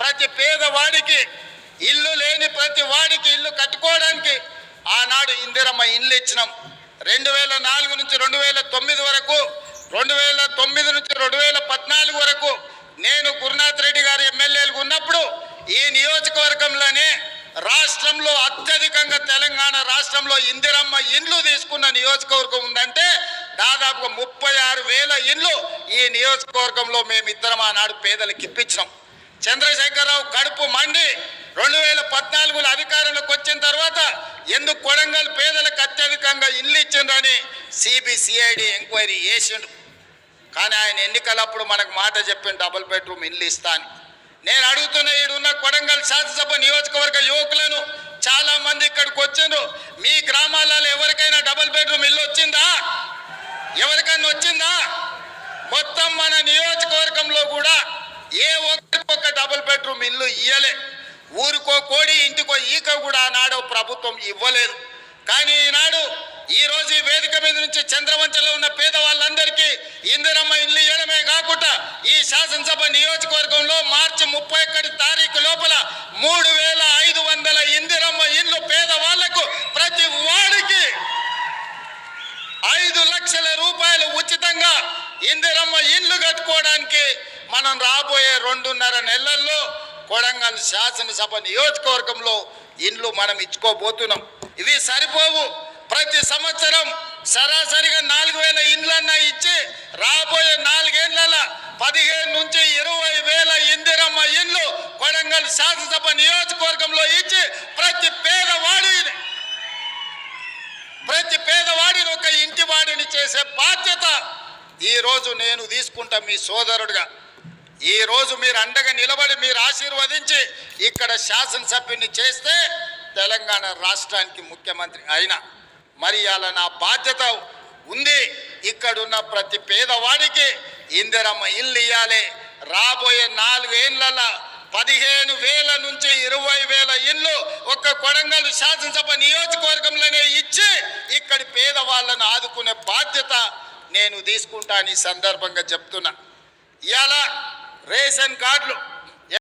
ప్రతి పేదవాడికి ఇల్లు లేని ప్రతి వాడికి ఇల్లు కట్టుకోవడానికి ఆనాడు ఇందిరమ్మ ఇల్లు ఇచ్చినాం. రెండు వేల నాలుగు నుంచి రెండు వేల తొమ్మిది వరకు రెండు వేల తొమ్మిది నుంచి రెండు వేల పద్నాలుగు వరకు నేను గురునాథ్ రెడ్డి గారు ఎమ్మెల్యేలుగా ఉన్నప్పుడు ఈ నియోజకవర్గంలోనే రాష్ట్రంలో అత్యధికంగా తెలంగాణ రాష్ట్రంలో ఇందిరమ్మ ఇండ్లు తీసుకున్న నియోజకవర్గం ఉందంటే దాదాపుగా ముప్పై ఆరు వేల ఇండ్లు ఈ నియోజకవర్గంలో మేమిద్దరం ఆనాడు పేదలకు ఇప్పించినాం. చంద్రశేఖరరావు కడుపు మండి రెండు వేల పద్నాలుగులో అధికారంలోకి వచ్చిన తర్వాత ఎందుకు కొడంగల్ పేదలకు అత్యధికంగా ఇల్లు ఇచ్చిండ్రని సిబిసిఐడి ఎంక్వైరీ చేసిండు. కానీ ఆయన ఎన్నికలప్పుడు మనకు మాట చెప్పిన డబుల్ బెడ్రూమ్ ఇల్లు ఇస్తా అని. నేను అడుగుతున్న ఈడున్న కొడంగల్ శాసనసభ నియోజకవర్గ యువకులను చాలా మంది ఇక్కడికి వచ్చిండ్రు. మీ గ్రామాలలో ఎవరికైనా డబుల్ బెడ్రూమ్ ఇల్లు వచ్చిందా? ఎవరికైనా వచ్చిందా? మొత్తం మన నియోజకవర్గంలో కూడా ఏ ఓ డబుల్ బెడ్రూమ్ ఇల్లు ఇయ్యలే. ఊరికో కోడి ఇంటికో ఈక కూడా ఆనాడు ప్రభుత్వం ఇవ్వలేదు. కానీ ఈనాడు ఈ రోజు ఈ వేదిక మీద నుంచి చంద్రవంచలో ఉన్న పేదవాళ్ళందరికీ ఇందిరమ్మ ఇల్లు ఇవ్వడమే కాకుండా ఈ శాసనసభ నియోజకవర్గంలో మార్చి ముప్పై ఒకటి తారీఖు లోపల మూడు వేల ఐదు వందల ఇందిరమ్మ ఇల్లు పేదవాళ్ళకు ప్రతి వాడికి ఐదు లక్షల రూపాయలు ఉచితంగా ఇందిరమ్మ ఇల్లు కట్టుకోవడానికి మనం రాబోయే రెండున్నర నెలల్లో కొడంగల్ శాసనసభ నియోజకవర్గంలో ఇండ్లు మనం ఇచ్చుకోబోతున్నాం. ఇవి సరిపోవు. ప్రతి సంవత్సరం సరాసరిగా నాలుగు వేల ఇండ్లన్నా ఇచ్చి రాబోయే నాలుగేళ్ళ పదిహేను నుంచి ఇరవై వేల ఇందిరమ్మ ఇండ్లు కొడంగల్ శాసనసభ నియోజకవర్గంలో ఇచ్చి ప్రతి పేదవాడిని ప్రతి పేదవాడిని ఒక ఇంటి వాడిని చేసే బాధ్యత ఈరోజు నేను తీసుకుంటా మీ సోదరుడిగా. ఈ రోజు మీరు అండగా నిలబడి మీరు ఆశీర్వదించి ఇక్కడ శాసనసభ్యుని చేస్తే తెలంగాణ రాష్ట్రానికి ముఖ్యమంత్రి అయినా మరి అలా నా బాధ్యత ఉంది. ఇక్కడున్న ప్రతి పేదవాడికి ఇందిరమ్మ ఇల్లు ఇవ్వాలి రాబోయే నాలుగేళ్ళ పదిహేను వేల నుంచి ఇరవై వేల ఇల్లు ఒక్క కొడంగల్ శాసనసభ నియోజకవర్గంలోనే ఇచ్చి ఇక్కడి పేదవాళ్ళను ఆదుకునే బాధ్యత నేను తీసుకుంటాను ఈ సందర్భంగా చెప్తున్నా. ఇలా రేషన్ కార్డులు.